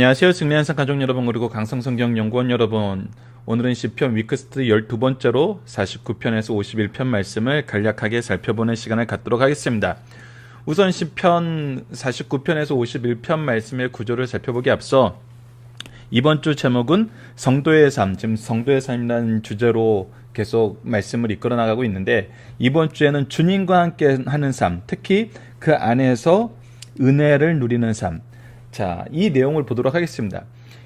안녕하세요. 승리 한상 가족 여러분 그리고 강성성경 연구원 여러분. 오늘은 시편 위크스트 12번째로 49편에서 51편 말씀을 간략하게 살펴보는 시간을 갖도록 하겠습니다. 우선 시편 49편에서 51편 말씀의 구조를 살펴보기 앞서 이번 주 제목은 성도의 삶, 지금 성도의 삶이라는 주제로 계속 말씀을 이끌어 나가고 있는데 이번 주에는 주님과 함께 하는 삶, 특히 그 안에서 은혜를 누리는 삶. 자, 이 내용을 보도록 하겠습니다.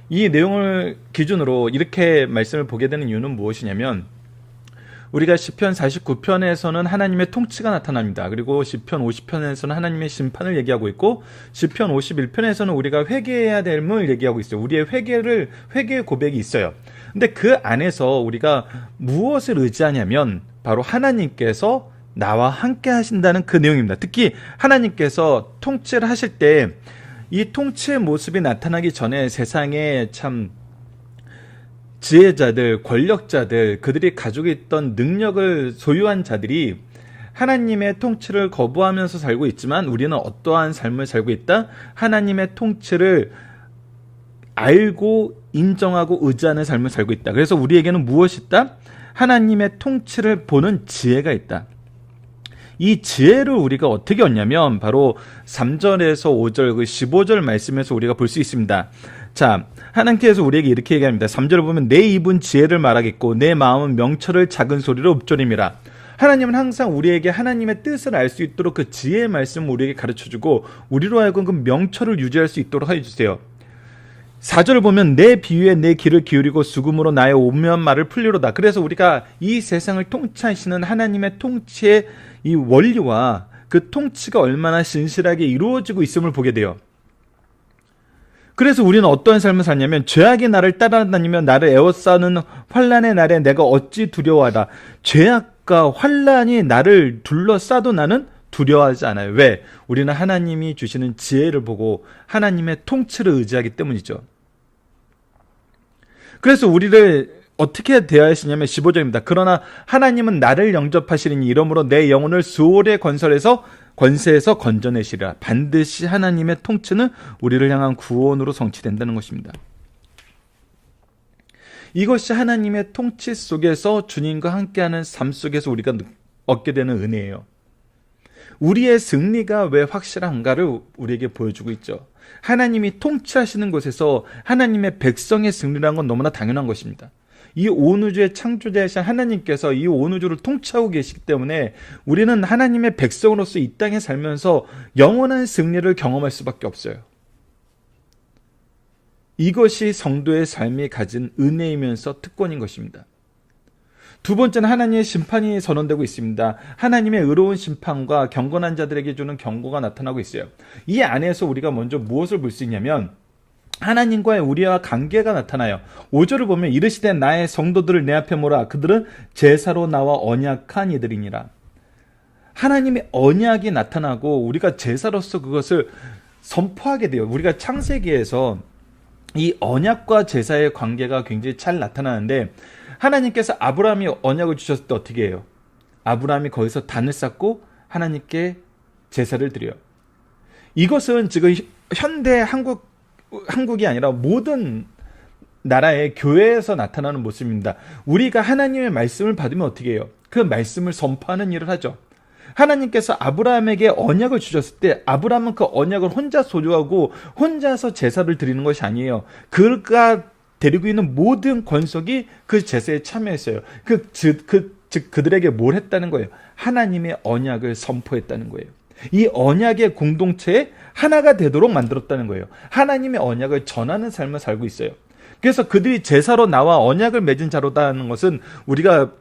이 내용을 기준으로 이렇게 말씀을 보게 되는 이유는 무엇이냐면 우리가 시편 49편에서는 하나님의 통치가 나타납니다. 그리고 시편 50편에서는 하나님의 심판을 얘기하고 있고 시편 51편에서는 우리가 회개해야 될을 얘기하고 있어요. 우리의 회개를 회개의 고백이 있어요. 근데 그 안에서 우리가 무엇을 의지하냐면 바로 하나님께서 나와 함께 하신다는 그 내용입니다. 특히 하나님께서 통치를 하실 때 이 통치의 모습이 나타나기 전에 세상에 참 지혜자들, 권력자들, 그들이 가지고 있던 능력을 소유한 자들이 하나님의 통치를 거부하면서 살고 있지만 우리는 어떠한 삶을 살고 있다? 하나님의 통치를 알고 인정하고 의지하는 삶을 살고 있다. 그래서 우리에게는 무엇이 있다? 하나님의 통치를 보는 지혜가 있다. 이 지혜를 우리가 어떻게 얻냐면 바로 3절에서 5절 그 15절 말씀에서 우리가 볼 수 있습니다. 자, 하나님께서 우리에게 이렇게 얘기합니다. 3절을 보면 내 입은 지혜를 말하겠고 내 마음은 명철을 작은 소리로 읊조림이라. 하나님은 항상 우리에게 하나님의 뜻을 알 수 있도록 그 지혜의 말씀을 우리에게 가르쳐 주고 우리로 하여금 그 명철을 유지할 수 있도록 해 주세요. 4절을 보면 내 비유에 내 귀를 기울이고 수금으로 나의 오면 말을 풀리로다. 그래서 우리가 이 세상을 통치하시는 하나님의 통치의 이 원리와 그 통치가 얼마나 신실하게 이루어지고 있음을 보게 돼요. 그래서 우리는 어떠한 삶을 사냐면 죄악이 나를 따라다니며 나를 에워싸는 환란의 날에 내가 어찌 두려워하다. 죄악과 환란이 나를 둘러싸도 나는 두려워하지 않아요. 왜? 우리는 하나님이 주시는 지혜를 보고 하나님의 통치를 의지하기 때문이죠. 그래서 우리를 어떻게 대하시냐면 15절입니다. 그러나 하나님은 나를 영접하시리니 이러므로 내 영혼을 수월의 건설에서 권세에서 건져내시리라. 반드시 하나님의 통치는 우리를 향한 구원으로 성취된다는 것입니다. 이것이 하나님의 통치 속에서 주님과 함께하는 삶 속에서 우리가 얻게 되는 은혜예요. 우리의 승리가 왜 확실한가를 우리에게 보여주고 있죠. 하나님이 통치하시는 곳에서 하나님의 백성의 승리라는 건 너무나 당연한 것입니다. 이 온 우주의 창조자이신 하나님께서 이 온 우주를 통치하고 계시기 때문에 우리는 하나님의 백성으로서 이 땅에 살면서 영원한 승리를 경험할 수밖에 없어요. 이것이 성도의 삶이 가진 은혜이면서 특권인 것입니다. 두 번째는 하나님의 심판이 선언되고 있습니다. 하나님의 의로운 심판과 경건한 자들에게 주는 경고가 나타나고 있어요. 이 안에서 우리가 먼저 무엇을 볼 수 있냐면 하나님과의 우리와 관계가 나타나요. 5절을 보면 이르시되 나의 성도들을 내 앞에 모라 그들은 제사로 나와 언약한 이들이니라. 하나님의 언약이 나타나고 우리가 제사로서 그것을 선포하게 돼요. 우리가 창세기에서 이 언약과 제사의 관계가 굉장히 잘 나타나는데 하나님께서 아브라함이 언약을 주셨을 때 어떻게 해요? 아브라함이 거기서 단을 쌓고 하나님께 제사를 드려요. 이것은 지금 현대 한국 한국이 아니라 모든 나라의 교회에서 나타나는 모습입니다. 우리가 하나님의 말씀을 받으면 어떻게 해요? 그 말씀을 선포하는 일을 하죠. 하나님께서 아브라함에게 언약을 주셨을 때 아브라함은 그 언약을 혼자 소유하고 혼자서 제사를 드리는 것이 아니에요. 그가 데리고 있는 모든 권속이 그 제사에 참여했어요. 그, 즉, 그, 즉, 그들에게 뭘 했다는 거예요? 하나님의 언약을 선포했다는 거예요. 이 언약의 공동체에 하나가 되도록 만들었다는 거예요. 하나님의 언약을 전하는 삶을 살고 있어요. 그래서 그들이 제사로 나와 언약을 맺은 자로다는 것은 우리가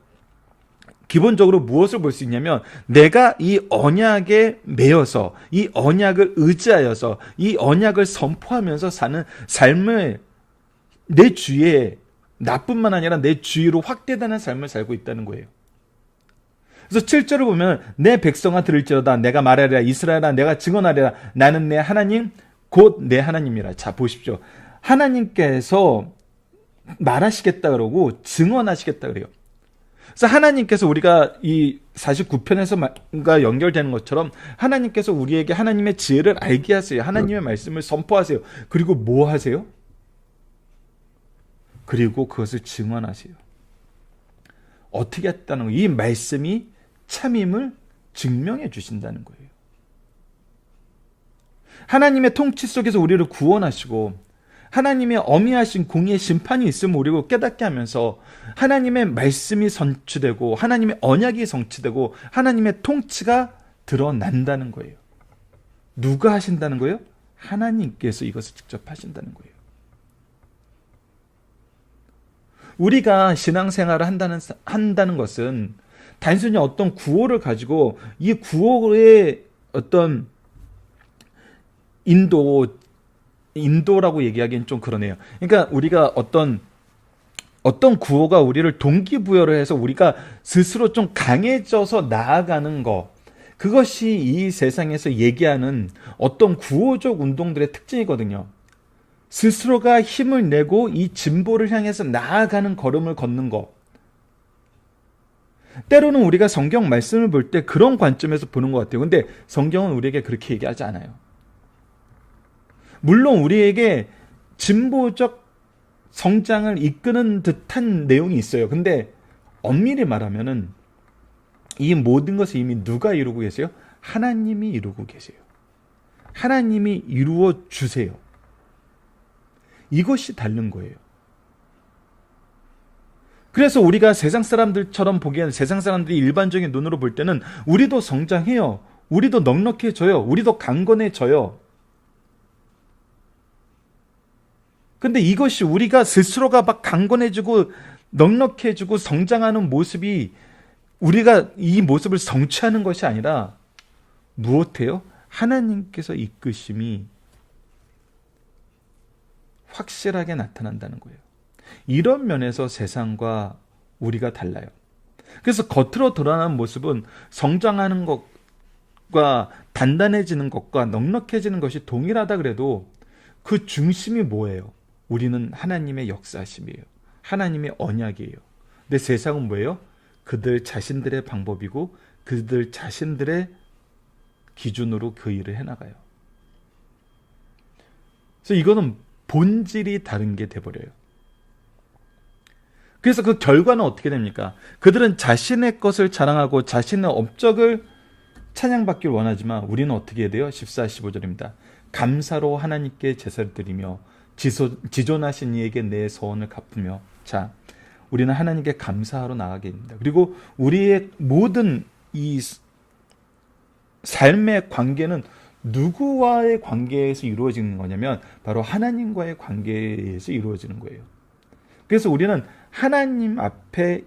기본적으로 무엇을 볼 수 있냐면 내가 이 언약에 매여서 이 언약을 의지하여서 이 언약을 선포하면서 사는 삶을 내 주위에 나뿐만 아니라 내 주위로 확대되는 삶을 살고 있다는 거예요. 그래서 7절을 보면 내 백성아 들을지어다 내가 말하리라 이스라엘아 내가 증언하리라 나는 내 하나님 곧 내 하나님이라. 자 보십시오. 하나님께서 말하시겠다 그러고 증언하시겠다 그래요. 그래서 하나님께서 우리가 이 49편에서가 연결되는 것처럼 하나님께서 우리에게 하나님의 지혜를 알게 하세요. 하나님의 말씀을 선포하세요. 그리고 뭐 하세요? 그리고 그것을 증언하세요. 어떻게 했다는 거예요? 이 말씀이 참임을 증명해 주신다는 거예요. 하나님의 통치 속에서 우리를 구원하시고 하나님의 어미하신 공의의 심판이 있음을 우리가 깨닫게 하면서 하나님의 말씀이 선취되고 하나님의 언약이 성취되고 하나님의 통치가 드러난다는 거예요. 누가 하신다는 거예요? 하나님께서 이것을 직접 하신다는 거예요. 우리가 신앙생활을 한다는 한다는 것은 단순히 어떤 구호를 가지고 이 구호의 어떤 인도 인도라고 얘기하기엔 좀 그러네요. 그러니까 우리가 어떤 어떤 구호가 우리를 동기부여를 해서 우리가 스스로 좀 강해져서 나아가는 거 그것이 이 세상에서 얘기하는 어떤 구호적 운동들의 특징이거든요. 스스로가 힘을 내고 이 진보를 향해서 나아가는 걸음을 걷는 거. 때로는 우리가 성경 말씀을 볼 때 그런 관점에서 보는 것 같아요. 근데 성경은 우리에게 그렇게 얘기하지 않아요. 물론 우리에게 진보적 성장을 이끄는 듯한 내용이 있어요. 근데 엄밀히 말하면은 이 모든 것을 이미 누가 이루고 계세요? 하나님이 이루고 계세요. 하나님이 이루어 주세요. 이것이 다른 거예요. 그래서 우리가 세상 사람들처럼 보기에는 세상 사람들이 일반적인 눈으로 볼 때는 우리도 성장해요. 우리도 넉넉해져요. 우리도 강건해져요. 근데 이것이 우리가 스스로가 막 강건해지고 넉넉해지고 성장하는 모습이 우리가 이 모습을 성취하는 것이 아니라 무엇해요? 하나님께서 이끄심이 확실하게 나타난다는 거예요. 이런 면에서 세상과 우리가 달라요. 그래서 겉으로 드러나는 모습은 성장하는 것과 단단해지는 것과 넉넉해지는 것이 동일하다 그래도 그 중심이 뭐예요? 우리는 하나님의 역사심이에요. 하나님의 언약이에요. 근데 세상은 뭐예요? 그들 자신들의 방법이고 그들 자신들의 기준으로 그 일을 해나가요. 그래서 이거는 본질이 다른 게 돼버려요. 그래서 그 결과는 어떻게 됩니까? 그들은 자신의 것을 자랑하고 자신의 업적을 찬양받길 원하지만 우리는 어떻게 해야 돼요? 14, 15절입니다. 감사로 하나님께 제사를 드리며 지소, 지존하신 이에게 내 소원을 갚으며 자 우리는 하나님께 감사하러 나가게 됩니다. 그리고 우리의 모든 이 삶의 관계는 누구와의 관계에서 이루어지는 거냐면 바로 하나님과의 관계에서 이루어지는 거예요. 그래서 우리는 하나님 앞에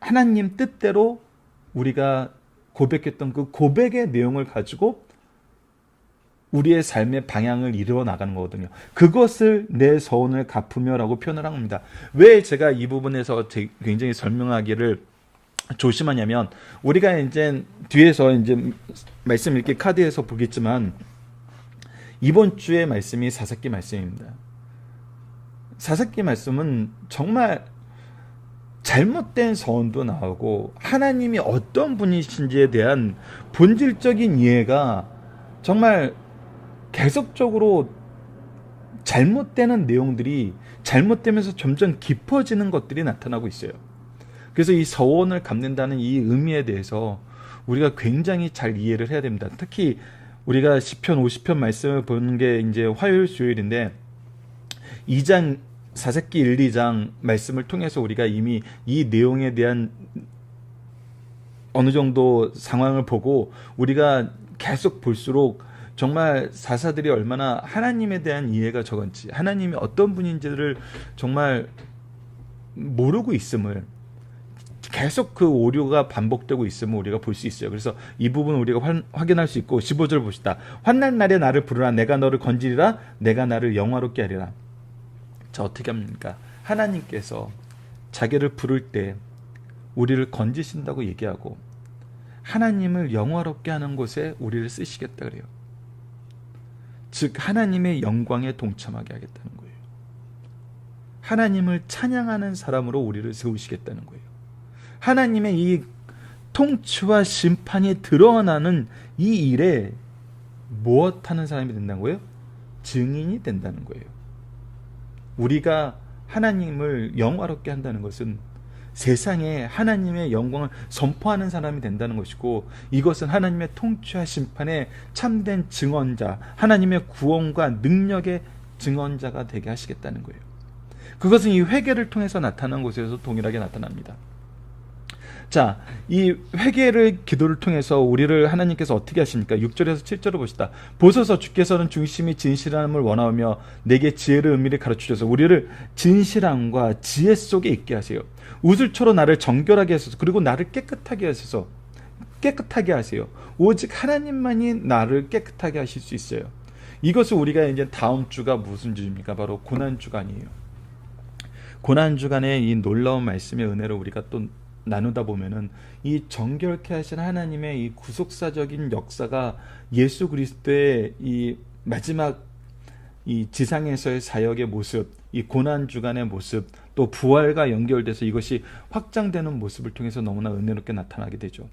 하나님 뜻대로 우리가 고백했던 그 고백의 내용을 가지고 우리의 삶의 방향을 이루어 나가는 거거든요. 그것을 내 서원을 갚으며라고 표현을 한 겁니다. 왜 제가 이 부분에서 굉장히 설명하기를 조심하냐면 우리가 이제 뒤에서 이제 말씀 읽기 카드에서 보겠지만 이번 주의 말씀이 사사기 말씀입니다. 사사기 말씀은 정말 잘못된 서원도 나오고 하나님이 어떤 분이신지에 대한 본질적인 이해가 정말 계속적으로 잘못되는 내용들이 잘못되면서 점점 깊어지는 것들이 나타나고 있어요. 그래서 이 서원을 갚는다는 이 의미에 대해서 우리가 굉장히 잘 이해를 해야 됩니다. 특히 우리가 시편 50편 말씀을 보는 게 이제 화요일 주일인데 2장 사세기 1, 2장 말씀을 통해서 우리가 이미 이 내용에 대한 어느 정도 상황을 보고 우리가 계속 볼수록 정말 사사들이 얼마나 하나님에 대한 이해가 적은지 하나님이 어떤 분인지를 정말 모르고 있음을 계속 그 오류가 반복되고 있음을 우리가 볼 수 있어요. 그래서 이 부분 우리가 환, 확인할 수 있고 15절 봅시다. 환난 날에 나를 부르라 내가 너를 건지리라 내가 나를 영화롭게 하리라. 자 어떻게 합니까? 하나님께서 자기를 부를 때 우리를 건지신다고 얘기하고 하나님을 영화롭게 하는 곳에 우리를 쓰시겠다 그래요. 즉 하나님의 영광에 동참하게 하겠다는 거예요. 하나님을 찬양하는 사람으로 우리를 세우시겠다는 거예요. 하나님의 이 통치와 심판이 드러나는 이 일에 무엇하는 사람이 된다는 거예요? 증인이 된다는 거예요. 우리가 하나님을 영화롭게 한다는 것은 세상에 하나님의 영광을 선포하는 사람이 된다는 것이고 이것은 하나님의 통치와 심판의 참된 증언자, 하나님의 구원과 능력의 증언자가 되게 하시겠다는 거예요. 그것은 이 회개를 통해서 나타난 곳에서 동일하게 나타납니다. 자, 이 회개를 기도를 통해서 우리를 하나님께서 어떻게 하십니까? 6절에서 7절을 보시다. 보소서 주께서는 중심이 진실함을 원하며 내게 지혜를 은밀히 가르치셔서 우리를 진실함과 지혜 속에 있게 하세요. 우슬초로 나를 정결하게 하소서 그리고 나를 깨끗하게 하소서 깨끗하게 하세요. 오직 하나님만이 나를 깨끗하게 하실 수 있어요. 이것을 우리가 이제 다음 주가 무슨 주입니까? 바로 고난 주간이에요. 고난 주간의 이 놀라운 말씀의 은혜로 우리가 또 나누다 보면은 이 정결케 하신 하나님의 이 구속사적인 역사가 예수 그리스도의 이 마지막 이 지상에서의 사역의 모습, 이 고난 주간의 모습, 또 부활과 연결돼서 이것이 확장되는 모습을 통해서 너무나 은혜롭게 나타나게 되죠.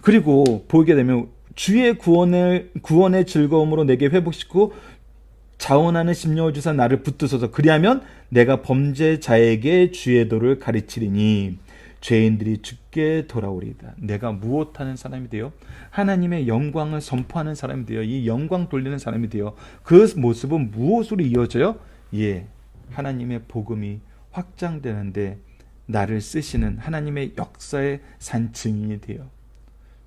그리고 보게 되면 주의 구원을 구원의 즐거움으로 내게 회복시키고 자원하는 심령을 주사 나를 붙드소서 그리하면 내가 범죄자에게 주의 도를 가르치리니 죄인들이 죽게 돌아오리이다. 내가 무엇하는 사람이 되어 하나님의 영광을 선포하는 사람이 되어 이 영광 돌리는 사람이 되어 그 모습은 무엇으로 이어져요? 예, 하나님의 복음이 확장되는데 나를 쓰시는 하나님의 역사의 산 증인이 되어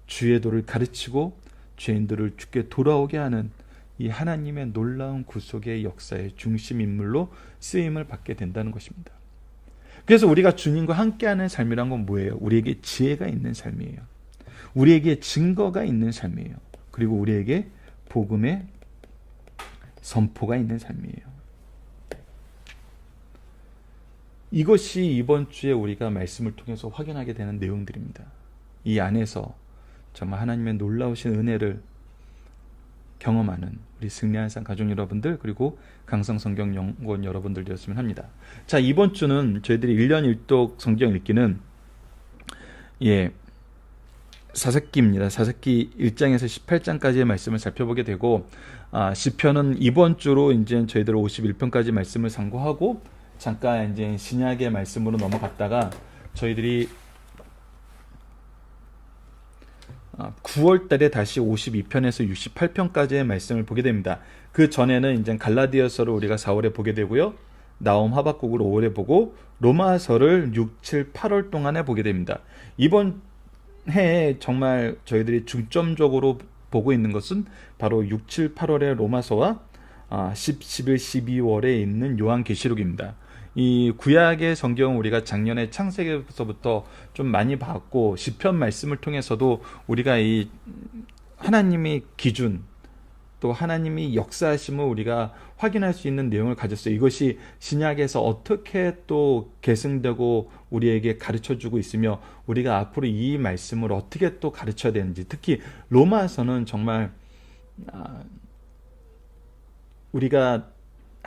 주의 도를 가르치고 죄인들을 죽게 돌아오게 하는 이 하나님의 놀라운 구속의 역사의 중심 인물로 쓰임을 받게 된다는 것입니다. 그래서 우리가 주님과 함께하는 삶이란 건 뭐예요? 우리에게 지혜가 있는 삶이에요. 우리에게 증거가 있는 삶이에요. 그리고 우리에게 복음의 선포가 있는 삶이에요. 이것이 이번 주에 우리가 말씀을 통해서 확인하게 되는 내용들입니다. 이 안에서 정말 하나님의 놀라우신 은혜를 경험하는 우리 승리한 산 가족 여러분들 그리고 강성 성경 연구원 여러분들 되었으면 합니다. 자 이번 주는 저희들이 1년 1독 성경 읽기는 예 사사기입니다. 사사기 1장에서 18장까지의 말씀을 살펴보게 되고 아, 시편은 이번 주로 이제 저희들 51편까지 말씀을 상고하고 잠깐 이제 신약의 말씀으로 넘어갔다가 저희들이 9월 아, 달에 다시 52편에서 68편까지의 말씀을 보게 됩니다. 그 전에는 이제 갈라디아서를 우리가 4월에 보게 되고요. 나옴 하박국을 5월에 보고 로마서를 6, 7, 8월 동안에 보게 됩니다. 이번 해에 정말 저희들이 중점적으로 보고 있는 것은 바로 6, 7, 8월의 로마서와 10, 11, 12월에 있는 요한계시록입니다. 이 구약의 성경은 우리가 작년에 창세기에서부터 좀 많이 봤고 시편 말씀을 통해서도 우리가 이 하나님의 기준 또 하나님이 역사하심을 우리가 확인할 수 있는 내용을 가졌어요. 이것이 신약에서 어떻게 또 계승되고 우리에게 가르쳐 주고 있으며 우리가 앞으로 이 말씀을 어떻게 또 가르쳐야 되는지 특히 로마서는 정말 아, 우리가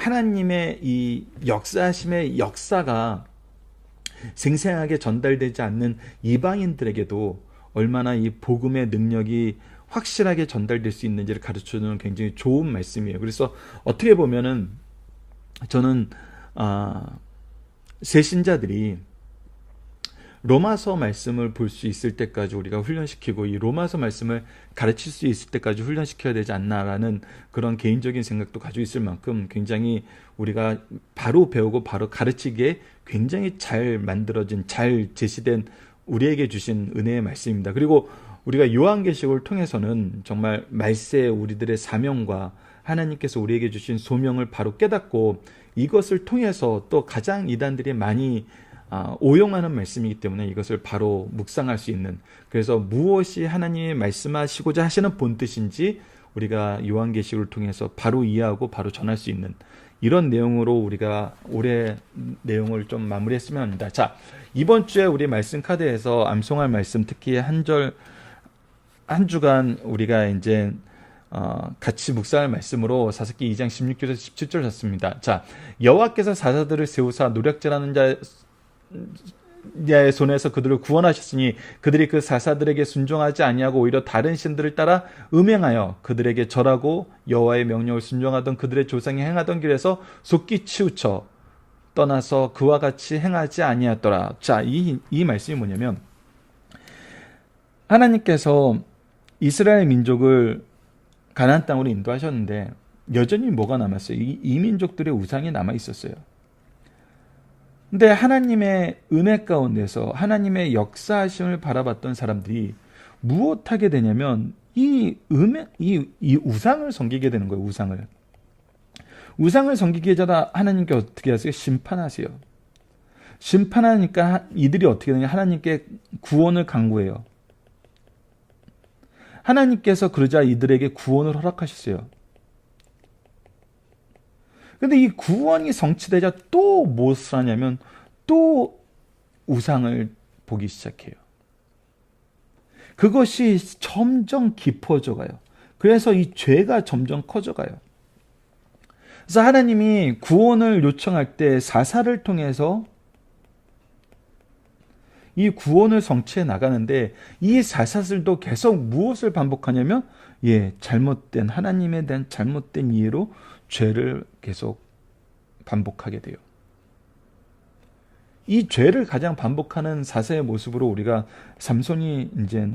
하나님의 이 역사심의 역사가 생생하게 전달되지 않는 이방인들에게도 얼마나 이 복음의 능력이 확실하게 전달될 수 있는지를 가르쳐주는 굉장히 좋은 말씀이에요. 그래서 어떻게 보면은 저는 아, 새 신자들이 로마서 말씀을 볼 수 있을 때까지 우리가 훈련시키고 이 로마서 말씀을 가르칠 수 있을 때까지 훈련시켜야 되지 않나라는 그런 개인적인 생각도 가지고 있을 만큼 굉장히 우리가 바로 배우고 바로 가르치기에 굉장히 잘 만들어진 잘 제시된 우리에게 주신 은혜의 말씀입니다. 그리고 우리가 요한계시록을 통해서는 정말 말세 우리들의 사명과 하나님께서 우리에게 주신 소명을 바로 깨닫고 이것을 통해서 또 가장 이단들이 많이 아, 오용하는 말씀이기 때문에 이것을 바로 묵상할 수 있는 그래서 무엇이 하나님이 말씀하시고자 하시는 본 뜻인지 우리가 요한계시를 통해서 바로 이해하고 바로 전할 수 있는 이런 내용으로 우리가 올해 내용을 좀 마무리했으면 합니다. 자 이번 주에 우리 말씀 카드에서 암송할 말씀 특히 한 절 한 주간 우리가 이제 어, 같이 묵상할 말씀으로 사사기 2장 16절에서 17절 잤습니다. 자 여호와께서 사사들을 세우사 노력자라는 자 의 손에서 그들을 구원하셨으니 그들이 그 사사들에게 순종하지 아니하고 오히려 다른 신들을 따라 음행하여 그들에게 절하고 여호와의 명령을 순종하던 그들의 조상이 행하던 길에서 속기 치우쳐 떠나서 그와 같이 행하지 아니하더라. 자, 이, 이 말씀이 뭐냐면 하나님께서 이스라엘 민족을 가나안 땅으로 인도하셨는데 여전히 뭐가 남았어요? 이, 이 민족들의 우상이 남아 있었어요. 근데 하나님의 은혜 가운데서 하나님의 역사하심을 바라봤던 사람들이 무엇하게 되냐면 이 음의 이, 이 우상을 섬기게 되는 거예요. 우상을 우상을 섬기게 되다 하나님께 어떻게 하세요? 심판하세요. 심판하니까 이들이 어떻게 되냐? 하나님께 구원을 강구해요. 하나님께서 그러자 이들에게 구원을 허락하셨어요. 근데 이 구원이 성취되자 또 무엇을 하냐면 또 우상을 보기 시작해요. 그것이 점점 깊어져 가요. 그래서 이 죄가 점점 커져 가요. 그래서 하나님이 구원을 요청할 때 사사를 통해서 이 구원을 성취해 나가는데 이 사사들도 계속 무엇을 반복하냐면 예, 잘못된 하나님에 대한 잘못된 이해로 죄를 계속 반복하게 돼요. 이 죄를 가장 반복하는 사사의 모습으로 우리가 삼손이 이제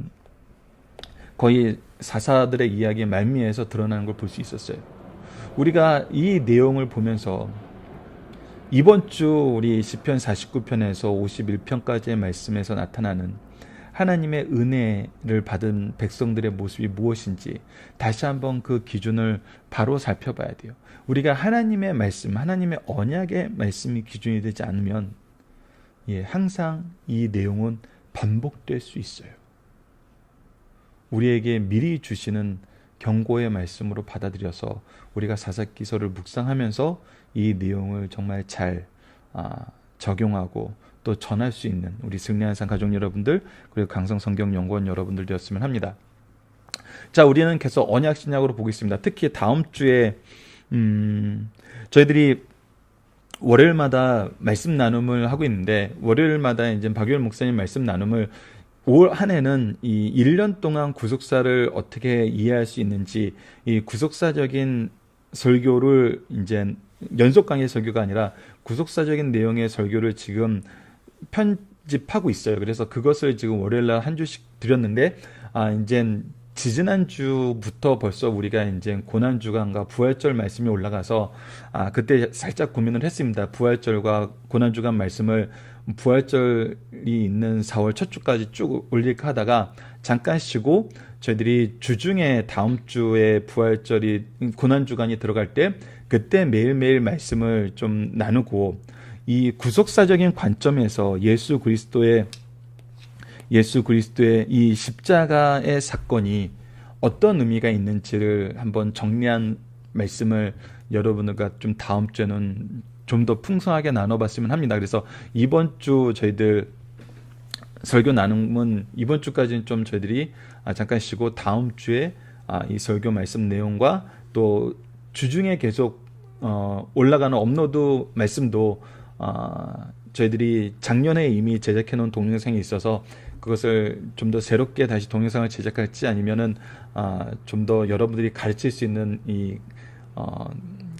거의 사사들의 이야기의 말미에서 드러나는 걸 볼 수 있었어요. 우리가 이 내용을 보면서 이번 주 우리 시편 49편에서 51편까지의 말씀에서 나타나는 하나님의 은혜를 받은 백성들의 모습이 무엇인지 다시 한번 그 기준을 바로 살펴봐야 돼요. 우리가 하나님의 말씀, 하나님의 언약의 말씀이 기준이 되지 않으면 예, 항상 이 내용은 반복될 수 있어요. 우리에게 미리 주시는 경고의 말씀으로 받아들여서 우리가 사사기서를 묵상하면서 이 내용을 정말 잘 아, 적용하고 또 전할 수 있는 우리 승리한산 가족 여러분들 그리고 강성 성경 연구원 여러분들 되었으면 합니다. 자, 우리는 계속 언약 신약으로 보고 있습니다. 특히 다음 주에 음, 저희들이 월요일마다 말씀 나눔을 하고 있는데 월요일마다 이제 박유일 목사님 말씀 나눔을 올 한 해는 이 1년 동안 구속사를 어떻게 이해할 수 있는지 이 구속사적인 설교를 이제 연속 강의 설교가 아니라 구속사적인 내용의 설교를 지금 편집하고 있어요. 그래서 그것을 지금 월요일 날 한 주씩 드렸는데 아 이제 지지난 주부터 벌써 우리가 이제 고난 주간과 부활절 말씀이 올라가서 아 그때 살짝 고민을 했습니다. 부활절과 고난 주간 말씀을 부활절이 있는 4월 첫 주까지 쭉 올릴까 하다가 잠깐 쉬고 저희들이 주중에 다음 주에 부활절이 고난 주간이 들어갈 때 그때 매일매일 말씀을 좀 나누고 이 구속사적인 관점에서 예수 그리스도의 예수 그리스도의 이 십자가의 사건이 어떤 의미가 있는지를 한번 정리한 말씀을 여러분들과 좀 다음 주에는 좀 더 풍성하게 나눠봤으면 합니다. 그래서 이번 주 저희들 설교 나눔은 이번 주까지는 좀 저희들이 아, 잠깐 쉬고 다음 주에 아, 이 설교 말씀 내용과 또 주중에 계속 어, 올라가는 업로드 말씀도 어, 저희들이 작년에 이미 제작해 놓은 동영상이 있어서 그것을 좀 더 새롭게 다시 동영상을 제작할지 아니면은 어, 좀더 여러분들이 가르칠 수 있는 이 어,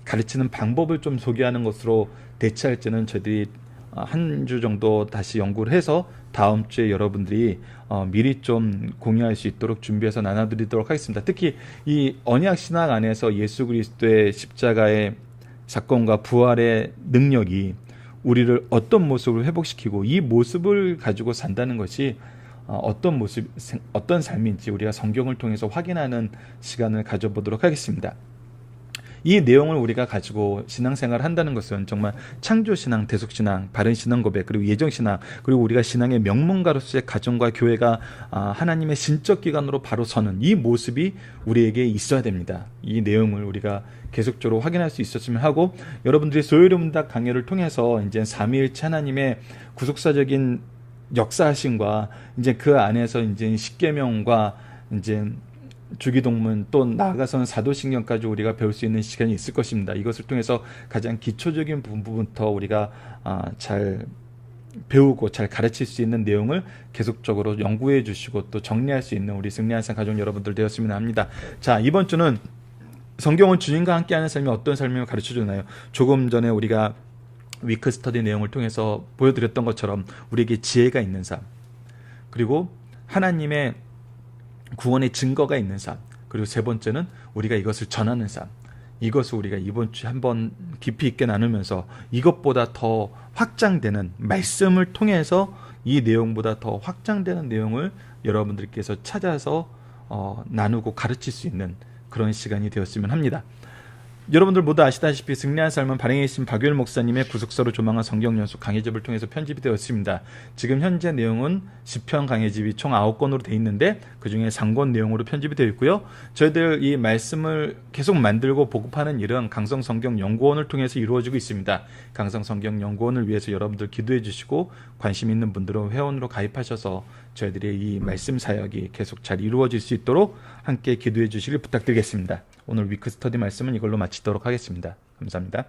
가르치는 방법을 좀 소개하는 것으로 대체할지는 저희들이 어, 한주 정도 다시 연구를 해서 다음 주에 여러분들이 어, 미리 좀 공유할 수 있도록 준비해서 나눠드리도록 하겠습니다. 특히 이 언약 신학 안에서 예수 그리스도의 십자가의 사건과 부활의 능력이 우리를 어떤 모습으로 회복시키고 이 모습을 가지고 산다는 것이 어, 어떤 모습, 어떤 삶인지 우리가 성경을 통해서 확인하는 시간을 가져보도록 하겠습니다. 이 내용을 우리가 가지고 신앙생활을 한다는 것은 정말 창조신앙, 대속신앙, 바른신앙 고백, 그리고 예정신앙, 그리고 우리가 신앙의 명문가로서의 가정과 교회가 아, 하나님의 신적 기관으로 바로 서는 이 모습이 우리에게 있어야 됩니다. 이 내용을 우리가 계속적으로 확인할 수 있었으면 하고 여러분들이 소요리 문답 강의를 통해서 이제 삼위일체 하나님의 구속사적인 역사하심과 이제 그 안에서 이제 십계명과 이제 주기동문 또 나아가서는 사도신경까지 우리가 배울 수 있는 시간이 있을 것입니다. 이것을 통해서 가장 기초적인 부분부터 우리가 아, 잘 배우고 잘 가르칠 수 있는 내용을 계속적으로 연구해 주시고 또 정리할 수 있는 우리 승리한산 가족 여러분들 되었으면 합니다. 자, 이번 주는 성경은 주님과 함께하는 삶이 어떤 삶을 가르쳐 주나요? 조금 전에 우리가 위크 스터디 내용을 통해서 보여드렸던 것처럼 우리에게 지혜가 있는 삶, 그리고 하나님의 구원의 증거가 있는 삶, 그리고 세 번째는 우리가 이것을 전하는 삶. 이것을 우리가 이번 주에 한번 깊이 있게 나누면서 이것보다 더 확장되는 말씀을 통해서 이 내용보다 더 확장되는 내용을 여러분들께서 찾아서 어, 나누고 가르칠 수 있는 그런 시간이 되었으면 합니다. 여러분들 모두 아시다시피 승리한 삶은 발행이신 박유일 목사님의 구속서로 조망한 성경 연수 강해집을 통해서 편집이 되었습니다. 지금 현재 내용은 시편 강해집이 총 9권으로 되어 있는데 그중에 상권 내용으로 편집이 되어 있고요. 저희들 이 말씀을 계속 만들고 보급하는 일은 강성 성경 연구원을 통해서 이루어지고 있습니다. 강성 성경 연구원을 위해서 여러분들 기도해 주시고 관심 있는 분들은 회원으로 가입하셔서 저희들의 이 말씀 사역이 계속 잘 이루어질 수 있도록 함께 기도해 주시길 부탁드리겠습니다. 오늘 위크 스터디 말씀은 이걸로 마치도록 하겠습니다. 감사합니다.